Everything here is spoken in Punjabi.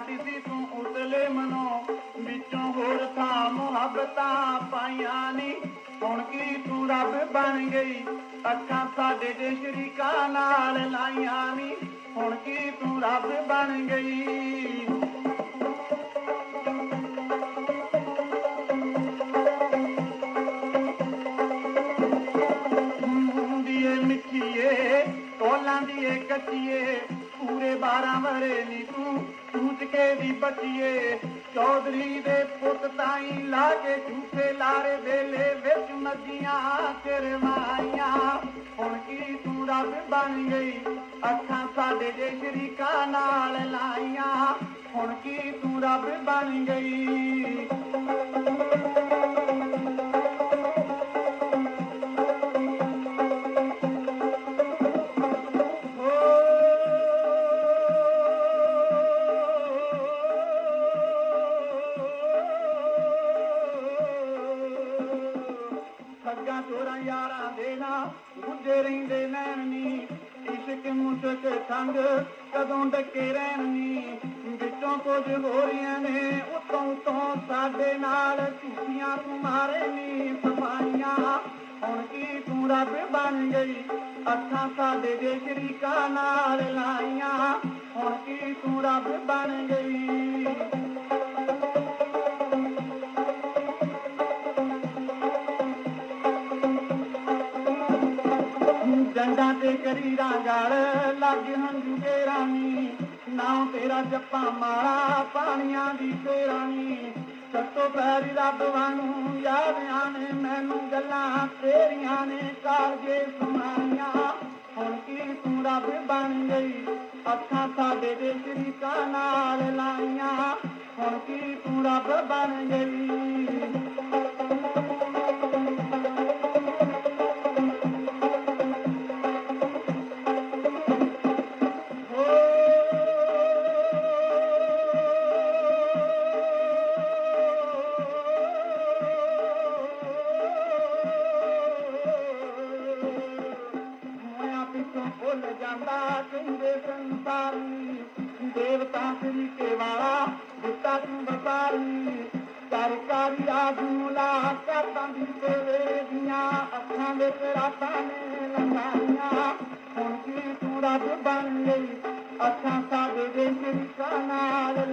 ਸੀ ਤੂੰ ਉਤਲੇ ਮਨੋ ਵਿੱਚੋਂ ਹੋਰ ਥਾਂ ਮੁਹੱਬਤਾਂ ਪਾਈਆਂ ਨੀ। ਹੁਣ ਕੀ ਤੂੰ ਰੱਬ ਬਣ ਗਈ? ਅੱਖਾਂ ਸਾਡੇ ਦੇ ਸ਼ਰੀਕਾ ਨਾਲ ਲਾਈਆਂ ਨੀ। ਹੁਣ ਕੀ ਤੂੰ ਰੱਬ ਬਣ ਗਈ? ਦੀਏ ਮਿੱਠੀਏ ਟੋਲਾਂ ਦੀਏ 12 ਵਰੇ ਨੀ ਤੂੰ ਟੂਟ ਕੇ ਵੀ ਬਚੀਏ ਚੌਧਰੀ ਦੇ ਪੁੱਤ ਤਾਈ ਲਾ ਕੇ ਝੂਠੇ ਲਾਰੇ ਵੇਲੇ ਵਿੱਚ ਮੱਜੀਆਂ ਚਰਵਾਈਆਂ ਹੁਣ ਕੀ ਤੂੰ ਰੱਬ ਬਣ ਗਈ? ਅੱਖਾਂ ਸਾਡੇ ਦੇ ਸ਼ਰੀਕਾ ਨਾਲ ਲਾਈਆਂ। ਹੁਣ ਕੀ ਤੂੰ ਰੱਬ ਬਣ ਗਈ? ਚੋਰਾਂ ਯਾਰਾਂ ਦੇ ਨਾ ਗੁੱਜੇ ਰਹਿੰਦੇ ਨੈਣ ਇਸ਼ਕ ਮੁਸ਼ਕ ਸੰਗ ਕਦੋਂ ਡੱਕੇ ਰਹਿਣ ਵਿੱਚੋਂ ਕੁਝ ਹੋ ਨੇ ਉਤੋਂ ਉਤੋਂ ਸਾਡੇ ਨਾਲ ਝੂਠੀਆਂ ਤੁਮਾਰੇ ਨੀ। ਸਫਾਈਆਂ ਹੁਣ ਕੀ ਤੂੰ ਰੱਬ ਬਣ ਗਈ? ਅੱਖਾਂ ਸਾਡੇ ਦੇ ਸ਼ਰੀਕਾਂ ਨਾਲ ਲਾਈਆਂ, ਹੁਣ ਕੀ ਤੂੰ ਰੱਬ ਬਣ ਗਈ? ਡੰਡਾ ਤੇ ਕਰੀਰਾਂ ਗਲ ਲੱਗ ਹੰਝੂ ਦੇ ਰਾਣੀ। ਨਾਮ ਤੇਰਾ ਜੱਪਾ ਮਾਰਾ ਪਾਣੀਆਂ ਦੀ ਤੇਰਾਣੀ ਸੱਤੋ ਪੈਰੀ ਰੱਬ ਵਾਂਗੂ ਯਾਦ ਆਣੇ ਮੈਨੂੰ ਗੱਲਾਂ ਤੇਰੀਆਂ ਨੇ ਕਾਲਜੇ ਸੁਣਾਈਆਂ। ਹੁਣ ਕੀ ਤੂੰ ਰੱਬ ਬਣ ਗਈ? ਅੱਖਾਂ ਸਾਡੇ ਦੇ ਸ਼ਰੀਕਾਂ ਨਾਲ ਲਾਈਆਂ। ਹੁਣ ਕੀ ਤੂੰ ਰੱਬ ਬਣ ਗਈ? ਜਾਂਦਾ ਕਹਿੰਦੇ ਸੰਸਾਰੀ ਦੇਵਤਾ ਸ੍ਰੀ ਕੇ ਦਿੱਤਾ ਤੂੰ ਵਪਾਰੀ ਸਰਕਾਰੀ ਆਗੂਲਾ ਕਰਦਾਂ ਦੀ ਤੇਰੇ ਦੀਆਂ ਅੱਖਾਂ ਦੇ ਰਾਤਾਂ ਨੇ ਲੰਘਾਈਆਂ। ਹੁਣ ਕੀ ਤੂੰ ਰੱਬ ਬਣ ਗਈ, ਅੱਖਾਂ ਸਾਡੇ ਦੇ ਸ਼ਰੀਕਾਂ ਨਾਲ